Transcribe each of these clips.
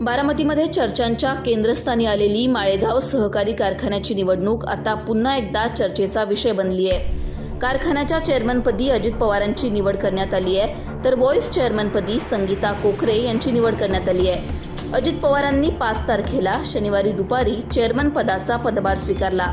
बारामतीमध्ये चर्चांच्या केंद्रस्थानी आलेली माळेगाव सहकारी कारखान्याची निवडणूक आता पुन्हा एकदा चर्चेचा विषय बनली आहे. कारखान्याच्या चेअरमनपदी अजित पवारांची निवड करण्यात आली आहे तर व्हॉइस चेअरमनपदी संगीता कोखरे यांची निवड करण्यात आली आहे. अजित पवारांनी पाच तारखेला शनिवारी दुपारी चेअरमन पदाचा पदभार स्वीकारला.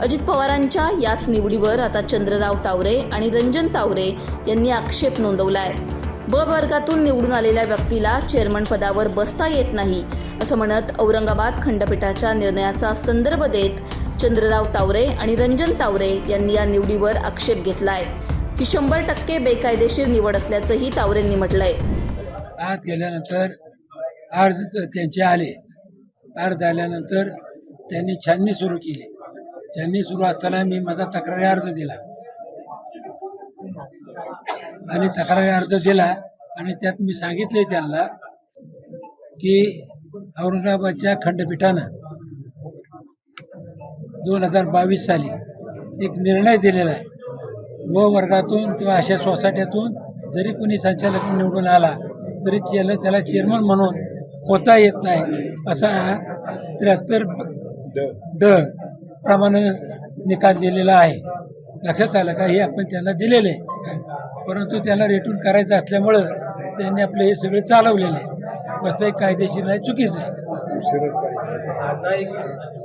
अजित पवारांच्या याच निवडीवर आता चंद्रराव तावरे आणि रंजन तावरे यांनी आक्षेप नोंदवला आहे. ब वर्गातून निवडून आलेल्या व्यक्तीला चेअरमन पदावर बसता येत नाही असं म्हणत औरंगाबाद खंडपीठाच्या निर्णयाचा संदर्भ देत चंद्रराव तावरे आणि रंजन तावरे यांनी या निवडीवर आक्षेप घेतलाय ही शंभर टक्के बेकायदेशीर निवड असल्याचंही तावरेंनी म्हटलंय. आत गेल्यानंतर अर्ज त्यांचे आले. अर्ज आल्यानंतर त्यांनी छाननी सुरू केली. छाननी सुरू असताना मी माझा तक्रारी अर्ज दिला. आणि तक्रारी अर्ज दिला आणि त्यात मी सांगितले त्यांना की औरंगाबादच्या खंडपीठानं दोन हजार बावीस साली एक निर्णय दिलेला आहे. व वर्गातून किंवा अशा सोसायट्यातून जरी कोणी संचालक निवडून आला तरी त्याला त्याला चेअरमन म्हणून होता येत नाही. असा त्र्याहत्तर ड प्रमाणे निकाल दिलेला आहे. लक्षात आलं का? हे आपण त्यांना दिलेले आहे. परंतु त्याला रेटून करायचं असल्यामुळं त्यांनी आपलं हे सगळं चालवलेलं आहे. वास्तविक कायदेशीर नाही चुकीचं आहे. आता एक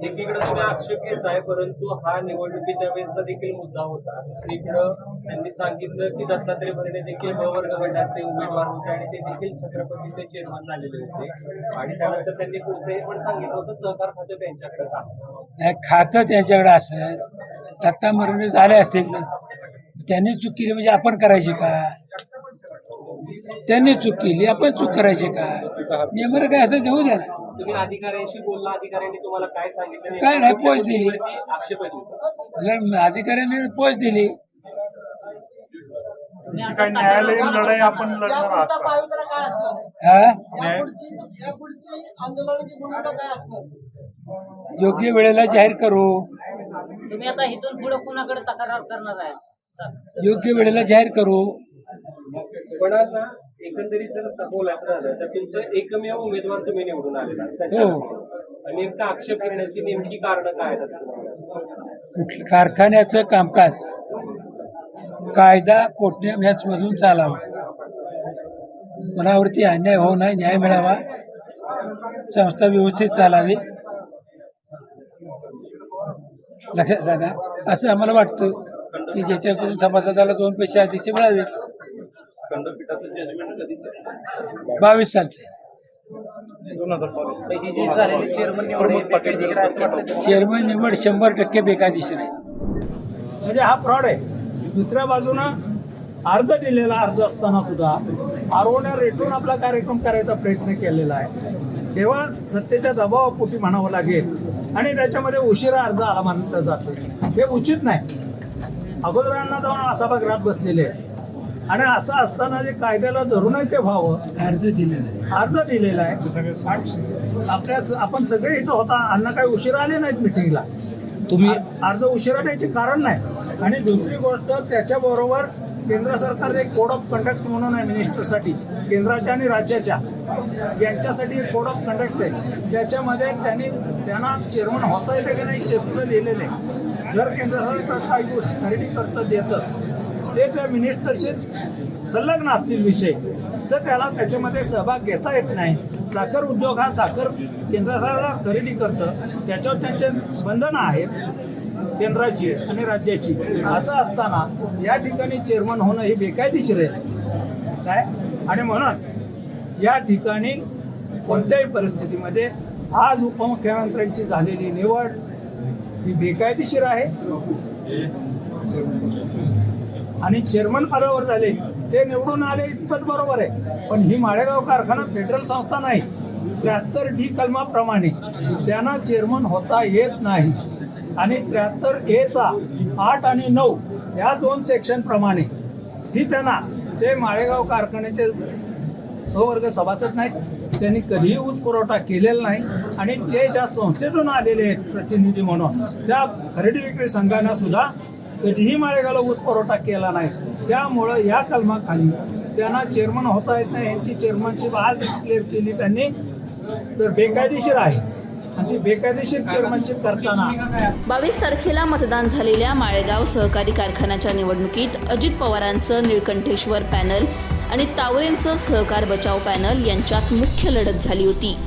एकीकडे तुम्ही आक्षेप घेताय परंतु हा निवडणुकीच्या वेळेसचा देखील मुद्दा होता. दुसरीकडं त्यांनी सांगितलं की दत्तात्रय भरणे देखील ब वर्ग गटाचे उमेदवार होते आणि ते देखील छत्रपतीचे चेअरमन झालेले होते. आणि त्यानंतर त्यांनी पुढचं हे पण सांगितलं होतं सहकार खातं त्यांच्याकडे का नाही खातं त्यांच्याकडे असेल दत्ता मरणे झाले असतील. त्यांनी चूक केली म्हणजे आपण करायची का? त्यांनी चूक केली आपण चूक करायची का? नियमानं काय असं देऊ द्या ना. तुम्ही अधिकाऱ्यांशी बोलला अधिकाऱ्यांनी तुम्हाला काय सांगितलं? काय नाही, पोच दिली. अधिकाऱ्यांनी पोच दिली. तुमची न्यायालयीन लढाई आपण लढणार आहात का? योग्य वेळेला जाहीर करू. तुम्ही आता इथून पुढे कुणाकडे तक्रार करणार आहे? योग्य वेळेला जाहीर करू. आता एकंदरीत जर बोलायचं झालं तर तुमचं एकमेव उमेदवार तुम्ही निवडून आलेला संचालक. आणि नेमका आक्षेप घेण्याची नेमकी कारण काय आहेत असं तुम्हाला वाटतं? कुठलं कारखान्याचं कामकाज कायदा ह्याचमधून चालावं. कोणावरती अन्याय होऊ नये न्याय मिळावा. संस्था व्यवस्थित चालावी. लक्षात का असं आम्हाला वाटतं. की ज्याच्याकडून सभासदाला दोन पैसे अधिकचे मिळावे. बावीस सालचे. दोन हजार बावीस. ही जी झालेली चेअरमन निवड शंभर टक्के बेकायदेशीर आहे. म्हणजे हा फ्रॉड आहे. दुसऱ्या बाजूनं अर्ज दिलेला अर्ज असताना सुद्धा आरओने रेटून आपला कार्यक्रम करायचा प्रयत्न केलेला आहे. तेव्हा सत्तेच्या दबावापोटी म्हणावं लागेल आणि त्याच्यामध्ये उशिरा अर्ज आला मानलं जातं हे उचित नाही. अगोदरांना जाऊन सभागृहात बसलेले आहे. आणि असं असताना जे कायद्याला धरूनच ते व्हावं. अर्ज दिलेला आहे. अर्ज दिलेला आहे. आपल्या आपण सगळे इथं होता. अन्न काही उशिरा आले नाहीत मिटिंगला. तुम्ही अर्ज उशिरा द्यायचे कारण नाही. आणि दुसरी गोष्ट त्याच्याबरोबर केंद्र सरकारने एक कोड ऑफ कंडक्ट म्हणून आहे मिनिस्टरसाठी केंद्राच्या आणि राज्याच्या. यांच्यासाठी एक कोड ऑफ कंडक्ट आहे. त्याच्यामध्ये त्यांनी त्यांना चेअरमन होता येते की नाही ते सुद्धा लिहिलेलं आहे. जर केंद्र सरकार काही गोष्टी खरेदी करतं देतं ते त्या मिनिस्टरशी संलग्न असतील विषय तर त्याला त्याच्यामध्ये सहभाग घेता येत नाही. साखर उद्योग हा साखर केंद्र सरकार खरेदी करतं त्याच्यावर त्यांचे बंधनं आहेत केंद्राची आणि राज्याची. असं असताना या ठिकाणी चेअरमन होणं हे बेकायदेशीर आहे. काय? आणि म्हणून या ठिकाणी कोणत्याही परिस्थितीमध्ये आज उपमुख्यमंत्र्यांची झालेली निवड ही बेकायदेशीर आहे. आणि चेअरमन पदावर झाले ते निवडून आले इतपत बरोबर आहे. पण ही माळेगाव कारखाना फेडरल संस्था नाही. त्र्याहत्तर डी कलमाप्रमाणे त्यांना चेअरमन होता येत नाही. आणि त्र्याहत्तर एचा आठ आणि नऊ या दोन सेक्शनप्रमाणे ही त्यांना ते माळेगाव कारखान्याचे अवर्ग सभासद नाहीत. त्यांनी कधीही ऊस पुरवठा केलेला नाही. आणि जे ज्या संस्थेतून आलेले आहेत प्रतिनिधी म्हणून त्या खरेदी विक्री संघांना सुद्धा कधीही माळेगावला ऊस पुरवठा केला नाही. त्यामुळं या कलमाखाली त्यांना चेअरमन होता येत नाही. यांची चेअरमनशिप आज डिक्लेअर केली त्यांनी. तर बेकायदेशीर आहे. ती बेकायदेशीर करताना बावीस तारखेला मतदान झालेल्या माळेगाव सहकारी कारखान्याच्या निवडणुकीत अजित पवारांचं निळकंठेश्वर पॅनल आणि तावरेंचं सहकार बचाव पॅनल यांच्यात मुख्य लढत झाली होती.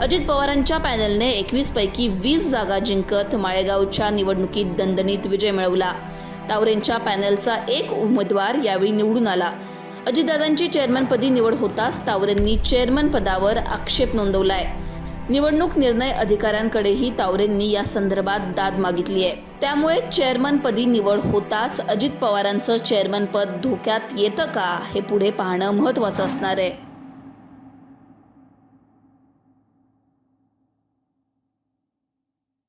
अजित पवारांच्या पॅनलने एकवीस पैकी वीस जागा जिंकत माळेगावच्या निवडणुकीत दणदणीत विजय मिळवला. तावरेंच्या पॅनलचा एक उमेदवार यावेळी निवडून आला. अजितदादांची चेअरमनपदी निवड होताच तावरेंनी चेअरमन पदावर आक्षेप नोंदवलाय. निवडणूक निर्णय अधिकाऱ्यांकडेही तावरेंनी या संदर्भात दाद मागितली आहे त्यामुळे चेअरमनपदी निवड होताच अजित पवारांचं चेअरमनपद धोक्यात येतं का हे पुढे पाहणं महत्त्वाचं असणार आहे.